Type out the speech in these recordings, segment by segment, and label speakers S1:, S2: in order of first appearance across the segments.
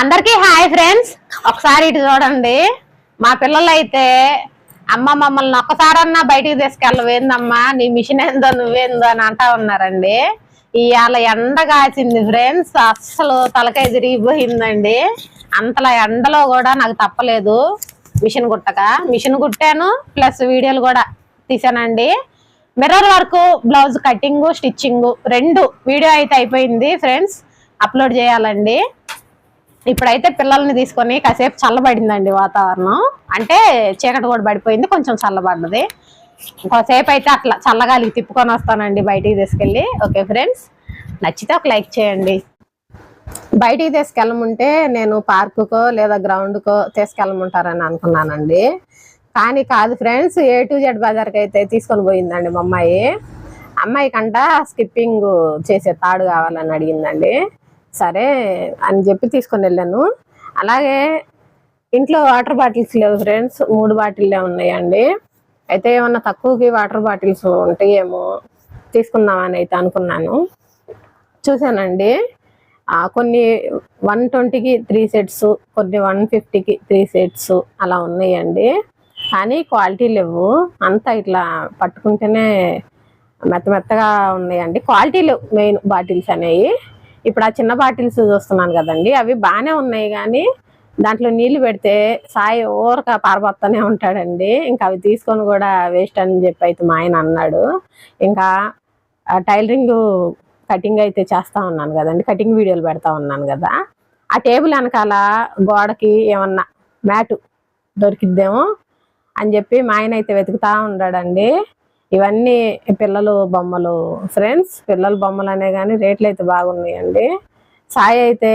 S1: అందరికీ hi friends. ఒకసారి ఇటు చూడండి. మా పిల్లలు అయితే అమ్మ మమ్మల్ని ఒక్కసారన్నా బయటికి తీసుకెళ్ళవేందమ్మా నీ మిషన్ ఏందో నువ్వేందో అని అంటా ఉన్నారండి. ఇవాళ ఎండ కాచింది ఫ్రెండ్స్. అస్సలు తలకాయ తిరిగిపోయిందండి. అంతలా ఎండలో కూడా నాకు తప్పలేదు. మిషన్ కుట్టక. మిషన్ కుట్టాను ప్లస్ వీడియోలు కూడా తీసానండి. Mirror work blouse cutting stitching రెండు వీడియో అయితే అయిపోయింది ఫ్రెండ్స్. అప్లోడ్ చేయాలండి. ఇప్పుడైతే పిల్లల్ని తీసుకొని కాసేపు చల్లబడిందండి వాతావరణం. అంటే చీకటి కూడా పడిపోయింది కొంచెం చల్లబడ్డది. ఇంకోసేపు అయితే అట్లా చల్లగాలికి తిప్పుకొని వస్తానండి బయటికి తీసుకెళ్ళి. ఓకే ఫ్రెండ్స్ నచ్చితే ఒక లైక్ చేయండి. బయటికి తీసుకెళ్ళమంటే నేను పార్కుకో లేదా గ్రౌండ్కో తీసుకెళ్ళమంటారని అనుకున్నానండి. కానీ కాదు ఫ్రెండ్స్ ఏ టు జెడ్ బజార్కి అయితే తీసుకొని పోయిందండి మా అమ్మాయి. అమ్మాయి కంట స్కిప్పింగ్ చేసే తాడు కావాలని అడిగిందండి. సరే అని చెప్పి తీసుకొని వెళ్ళాను. అలాగే ఇంట్లో వాటర్ బాటిల్స్ లేవు ఫ్రెండ్స్ మూడు బాటిల్లే ఉన్నాయండి. అయితే ఏమన్నా తక్కువకి వాటర్ బాటిల్స్ ఉంటాయేమో తీసుకుందామని అయితే అనుకున్నాను. చూశానండి. కొన్ని వన్ ట్వంటీకి త్రీ సెట్స్ కొన్ని వన్ ఫిఫ్టీకి త్రీ సెట్స్ అలా ఉన్నాయండి. కానీ క్వాలిటీ లేవు. అంతా ఇట్లా పట్టుకుంటేనే మెత్త మెత్తగా ఉన్నాయండి. క్వాలిటీ లేవు మెయిన్ బాటిల్స్ అనేవి. ఇప్పుడు ఆ చిన్న బాటిల్స్ చూస్తున్నాను కదండి అవి బాగానే ఉన్నాయి కానీ దాంట్లో నీళ్ళు పెడితే సాయి ఊరక పారబోత్తనే ఉంటాడండి. ఇంకా అవి తీసుకొని కూడా వేస్ట్ అని చెప్పి అయితే మా ఆయన అన్నాడు. ఇంకా టైలరింగ్ కటింగ్ అయితే చేస్తా ఉన్నాను కదండి కటింగ్ వీడియోలు పెడతా ఉన్నాను కదా. ఆ టేబుల్ వెనకాల గోడకి ఏమన్నా మ్యాటు దొరికిద్దేమో అని చెప్పి మా ఆయన అయితే వెతుకుతా ఉన్నాడండి. ఇవన్నీ పిల్లలు బొమ్మలు. ఫ్రెండ్స్ పిల్లల బొమ్మలు అనే కానీ రేట్లు అయితే బాగున్నాయండి. సాయి అయితే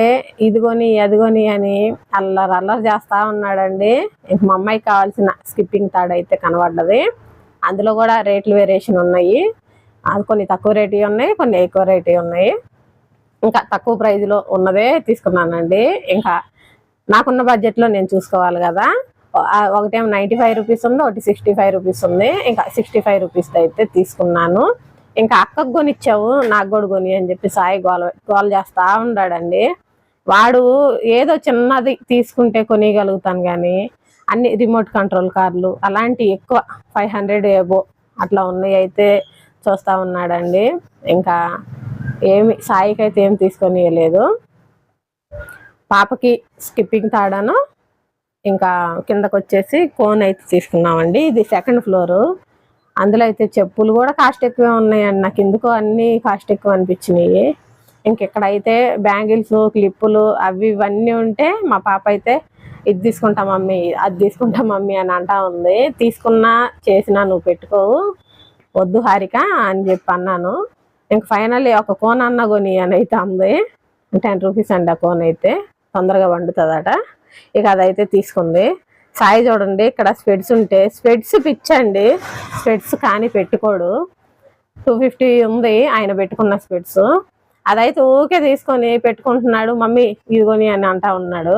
S1: ఇదిగోని అదిగోని అని అల్లరి అల్లరి చేస్తూ ఉన్నాడండి. ఇంక మా అమ్మాయికి కావాల్సిన స్కిప్పింగ్ తాడు అయితే కనబడ్డది. అందులో కూడా రేట్లు వేరియేషన్ ఉన్నాయి. అది కొన్ని తక్కువ రేటు ఉన్నాయి కొన్ని ఎక్కువ రేటు ఉన్నాయి. ఇంకా తక్కువ ప్రైజ్లో ఉన్నదే తీసుకున్నానండి. ఇంకా నాకున్న బడ్జెట్లో నేను చూసుకోవాలి కదా. ఒకటేమో నైంటీ ఫైవ్ రూపీస్ ఉంది ఒకటి సిక్స్టీ ఫైవ్ రూపీస్ ఉంది. ఇంకా సిక్స్టీ ఫైవ్ రూపీస్ అయితే తీసుకున్నాను. ఇంకా అక్కకు కొనిచ్చావు నాకు కూడా కొని అని చెప్పి సాయి గోల గోల చేస్తా ఉన్నాడండి వాడు ఏదో చిన్నది తీసుకుంటే కొనియగలుగుతాను కానీ అన్ని రిమోట్ కంట్రోల్ కార్లు అలాంటి ఎక్కువ ఫైవ్ హండ్రెడ్ ఏబో అట్లా ఉన్నాయి అయితే చూస్తా ఉన్నాడండి. ఇంకా ఏమి సాయికి అయితే ఏం తీసుకొని పాపకి స్కిప్పింగ్ తాడాను. ఇంకా కిందకు వచ్చేసి కోన్ అయితే తీసుకున్నామండి. ఇది సెకండ్ ఫ్లోరు అందులో అయితే చెప్పులు కూడా కాస్ట్ ఎక్కువే ఉన్నాయండి. నాకు ఎందుకో అన్నీ కాస్ట్ ఎక్కువ అనిపించినాయి. ఇంకెక్కడైతే బ్యాంగిల్స్ క్లిప్పులు అవి ఇవన్నీ ఉంటే మా పాప అయితే ఇది తీసుకుంటా మమ్మీ అది తీసుకుంటా మమ్మీ అని అంటా ఉంది. తీసుకున్నా చేసినా నువ్వు పెట్టుకోవు. వద్దు హారిక అని చెప్పి అన్నాను. ఇంక ఫైనల్లీ ఒక కోన్ అన్న కొని అని అయితే ఉంది టెన్ రూపీస్ అండి ఆ కోన్ అయితే. తొందరగా వండుతుందట. ఇక అదైతే తీసుకుంది. సాయి చూడండి ఇక్కడ స్పెడ్స్ ఉంటే స్పెడ్స్ పిచ్చండి. స్పెడ్స్ కానీ పెట్టుకోడు. టూ ఫిఫ్టీ ఉంది ఆయన పెట్టుకున్న స్పెడ్స్. అదైతే ఊకే తీసుకొని పెట్టుకుంటున్నాడు మమ్మీ ఇదిగోని అని అంటా ఉన్నాడు.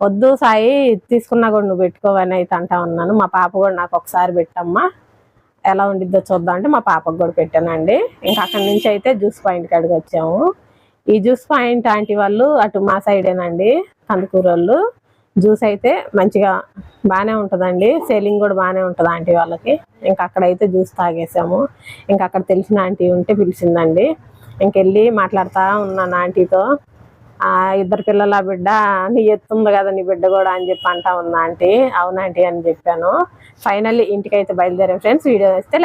S1: వద్దు సాయి తీసుకున్నా కూడా నువ్వు పెట్టుకోవని అయితే అంటా ఉన్నాను. మా పాప కూడా నాకు ఒకసారి పెట్టమ్మా. ఎలా ఉండిద్దో చూద్దాం అంటే మా పాపకు కూడా పెట్టానండి. ఇంకా అక్కడి నుంచి అయితే జ్యూస్ పాయింట్ కాడికి వచ్చాము ఈ జ్యూస్ పాయింట్ ఆంటీ వాళ్ళు అటు మా సైడేనండి. కందుకూరు జ్యూస్ అయితే మంచిగా బాగానే ఉంటుందండి. సేలింగ్ కూడా బాగానే ఉంటుంది ఆంటీ వాళ్ళకి? ఇంకా అక్కడైతే జ్యూస్ తాగేసాము. ఇంకా అక్కడ తెలిసిన ఆంటీ ఉంటే పిలిచిందండి. ఇంకెళ్ళి మాట్లాడుతూ ఉన్నాను ఆంటీతో. ఇద్దరు పిల్లల బిడ్డ నీ ఎత్తుంది కదా నీ బిడ్డ కూడా అని చెప్పి అంటా ఉన్నా ఆంటీ. అవునాంటీ అని చెప్పాను. ఫైనల్లీ ఇంటికి అయితే బయలుదేరాం ఫ్రెండ్స్. వీడియో వేస్తే